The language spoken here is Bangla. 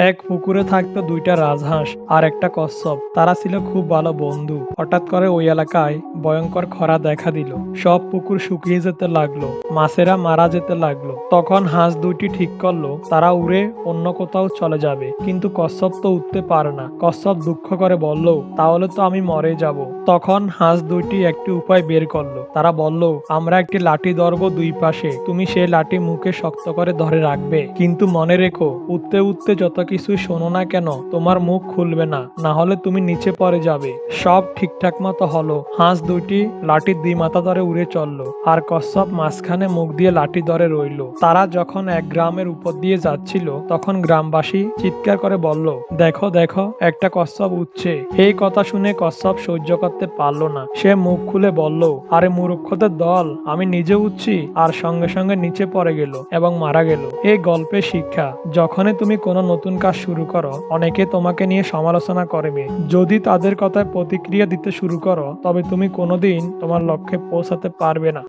এক পুকুরে থাকতো দুইটা রাজহাঁস আর একটা কচ্ছপ। তারা ছিল খুব ভালো বন্ধু। হঠাৎ করে ওই এলাকায় ভয়ঙ্কর খরা দেখা দিল। সব পুকুর শুকিয়ে যেতে লাগল। মাছেরা মারা যেতে লাগল। তখন হাঁস দুইটি ঠিক করল, তারা উড়ে অন্য কোথাও চলে যাবে। কিন্তু কচ্ছপ তো উঠতে পারে না। কচ্ছপ দুঃখ করে বলল, তাহলে তো আমি মরে যাব। তখন হাঁস দুইটি একটি উপায় বের করল। তারা বলল, আমরা একটি লাঠি ধরবো দুই পাশে। তুমি সেই লাঠি মুখে শক্ত করে ধরে রাখবে। কিন্তু মনে রেখো, উঠতে উঠতে যত কিছু শোনো না কেন, তোমার মুখ খুলবে না না হলে তুমি নিচে পড়ে যাবে। সব ঠিকঠাক মতো হলো। হাঁস দুইটি লাঠির দুই মাথা ধরে উড়ে চলল, আর কচ্ছপ মাঝখানে মুখ দিয়ে লাঠি ধরে রইল। তারা যখন এক গ্রামের উপর দিয়ে যাচ্ছিল, তখন গ্রামবাসী চিৎকার করে বলল, দেখো দেখো, একটা কচ্ছপ উঠছে। এই কথা শুনে কচ্ছপ সহ্য করতে পারল না। সে মুখ খুলে বলল, আরে মূর্খদের দল, আমি নিজে উঠছি। আর সঙ্গে সঙ্গে নিচে পড়ে গেল এবং মারা গেল। এই গল্পের শিক্ষা, যখনই তুমি কোনো নতুন কাজ শুরু করো। অনেকে তোমাকে নিয়ে সমালোচনা করবে যদি তাদের কথায় প্রতিক্রিয়া দিতে শুরু করো, তবে তুমি কোনোদিন তোমার লক্ষ্যে পৌঁছাতে পারবে না।